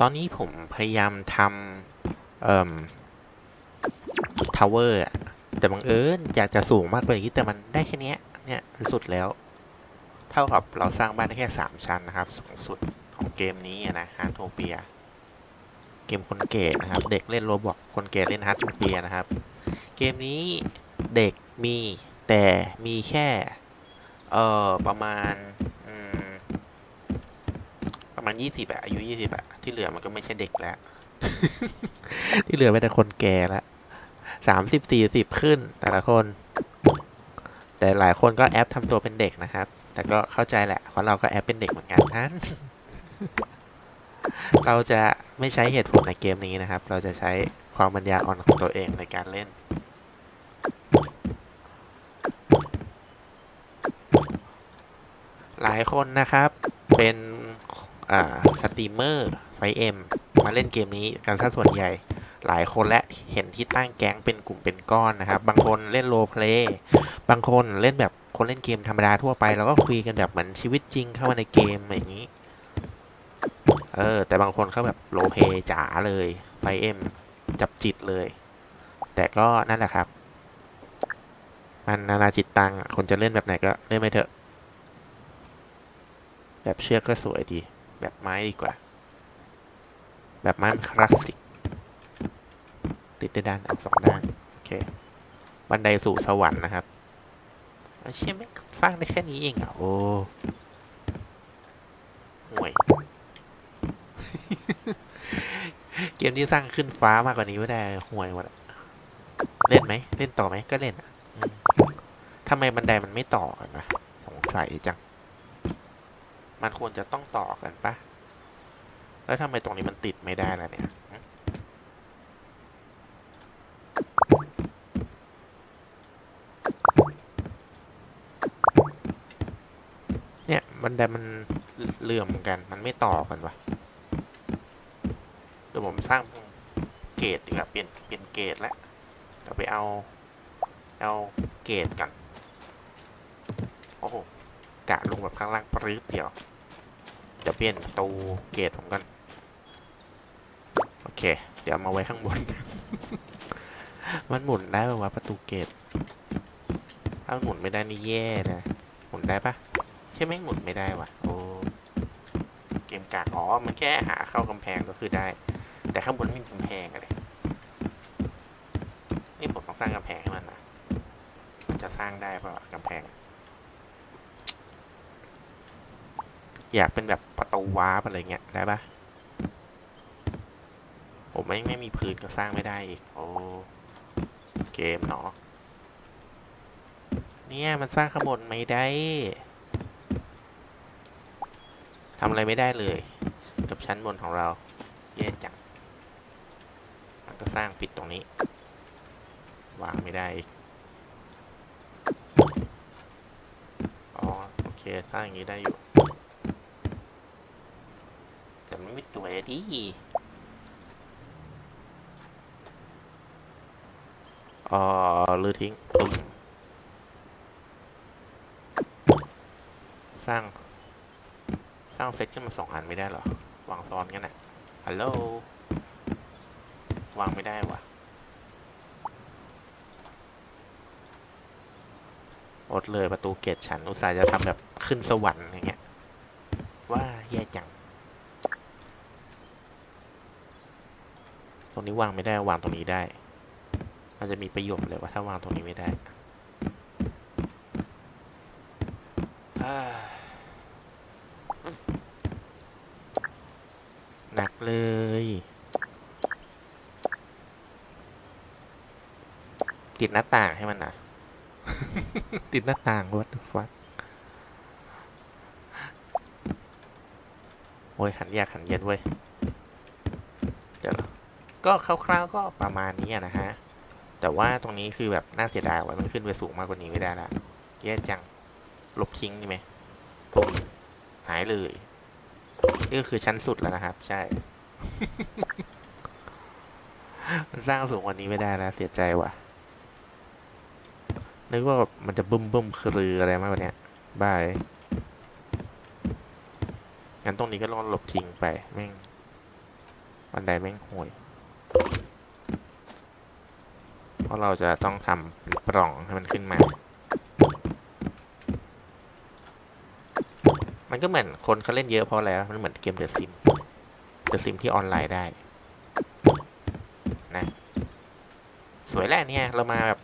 ตอนนี้ผมพยายามทำเอ่อทาวเวอร์อะแต่บังเอิญอยากจะสูงมากกว่านี้แต่มันได้แค่นี้เนี่ยสุดแล้ว เท่ากับเราสร้างบ้านได้แค่สามชั้นนะครับ สูงสุดของเกมนี้นะฮาร์โทเปีย เกมคนเก่นะครับ เด็กเล่นโรบอกคนเก่เล่นฮาร์โทเปียนะครับ เกมนี้เด็กมีแต่มีแค่ เอ่อ ประมาณ ประมาณยี่สิบอะอายุยี่สิบอะที่เหลือมันก็ไม่ใช่เด็กแล้ว ที่เหลือเป็นแต่คนแก่แล้วสามสิบสี่สิบขึ้น แต่ละคน แต่หลายคนก็แอปทำตัวเป็นเด็กนะครับ แต่ก็เข้าใจแหละเพราะเราก็แอปเป็นเด็กเหมือนกันนั้น เราจะไม่ใช้เหตุผลในเกมนี้นะครับ เราจะใช้ความปัญญาอ่อนของตัวเองในการเล่นหลายคนนะครับ เป็น อ่าสตรีมเมอร์ไฟเอ็มมาเล่นเกมนี้กันซะส่วนใหญ่หลายคนและเห็นที่ตั้งแก๊งเป็นกลุ่มเป็นก้อนนะครับ บางคนเล่นโรลเพลย์บางคนเล่นแบบคนเล่นเกมธรรมดาทั่วไป แล้วก็คุยกันแบบเหมือนชีวิตจริงเข้ามาในเกมอย่างนี้ เออ แต่บางคนเขาแบบโรลเพลย์จ๋าเลยไฟเอ็มจับจิตเลย แต่ก็นั่นแหละครับ มันนานาจิตตังคนจะเล่นแบบไหนก็เล่นไปเถอะ แบบเชือกก็สวยดี แบบไม้ดีกว่า แบบไม้มันคลาสสิก ติดได้ด้านสองด้าน โอเค บันไดสู่สวรรค์นะครับอาเชี่ยไม่สร้างได้แค่นี้เองเหรอะ โอ้ห่วย เกมที่สร้างขึ้นฟ้ามากกว่านี้ไม่ได้ห่วยหมดเล่นไหม เล่นต่อไหมก็เล่นอะทำไมบันไดมันไม่ต่อกันนะสงสัยจัง มันควรจะต้องต่อกันปะแล้วทำไมตรงนี้มันติดไม่ได้ล่ะเนี่ย เนี่ยบันไดมันเลื่อมกัน มันไม่ต่อกันวะเดี๋ยวผมสร้างเกตดีกว่าเปลี่ยนเปลี่ยนเกตแล้วเดี๋ยวไปเอา เอาเกตกัน โอ้โห กะลงแบบข้างล่างปรื้ดเดียว เดี๋ยวเปลี่ยนประตูเกตผมกันโอเค เดี๋ยวมาไว้ข้างบน มันหมุนได้ป่าวะประตูเกตถ้าหมุนไม่ได้นี่แย่นะ หมุนได้ปะใช่ไหมหมุนไม่ได้วะโอ้เกมกากอ๋อ มันแค่หาเข้ากำแพงก็คือได้ แต่ข้างบนไม่มีกำแพงอะไรนี่ผมต้องสร้างกำแพงให้มันนะมันจะสร้างได้ป่าวะกำแพง อยากเป็นแบบประตูวาร์ปอะไรเงี้ยได้ปะผมไม่ไม่มีพื้นก็สร้างไม่ได้อีกโอ้เกมเนาะเนี่ยมันสร้างข้างบนไม่ได้ทำอะไรไม่ได้เลย กับชั้นบนของเราแย่จังมันก็สร้างปิดตรงนี้ วางไม่ได้อีกอ๋อโอเคสร้างอย่างนี้ได้อยู่ แต่มัวดีอ๋อลือทิ้งสร้าง สร้างเซตขึ้นมาสองอันไม่ได้เหรอ วางซ้อนกันน่ะฮัลโหล วางไม่ได้วะอดเลยประตูเกตฉัน อุตส่าห์จะทำแบบขึ้นสวรรค์อย่างเงี้ย ว่าแย่จัง รงนี้วางไม่ได้วางตรงนี้ได้ มันจะมีประโยชน์เลยว่าถ้าวางตรงนี้ไม่ได้หนักเลยติดหน้าต่างให้มันนะติดหน้าต่าง what the fuck โอ้ย หันยากหันเย็นเว้ย ก็คร่าวๆก็ประมาณนี้นะฮะ แต่ว่าตรงนี้คือแบบน่าเสียดายว่ะมันขึ้นไปสูงมากกว่านี้ไม่ได้ละแย่จัง ลบทิ้งนี่ไหมปุ๊บหายเลย นี่ก็คือชั้นสุดแล้วนะครับ ใช่ มันสร้างสูงกว่านี้ไม่ได้แล้วเสียใจว่ะ นึกว่ามันจะบึ้มบึ้มคืออะไรมากกว่านี้บาย งั้นตรงนี้ก็ลองหลบทิ้งไป แม่ง บันไดแม่งห่วย เพราะเราจะต้องทำปล่องให้มันขึ้นมา มันก็เหมือนคนเขาเล่นเยอะเพราะอะไรวมันเหมือนเกมเดอะซิม เดอะซิมที่ออนไลน์ได้ นะ สวยแหละเนี่ย เรามาแบบ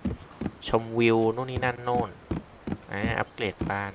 ชมวิวนู่นนี่นั่นโน่นอ่าอัปเกรดบ้าน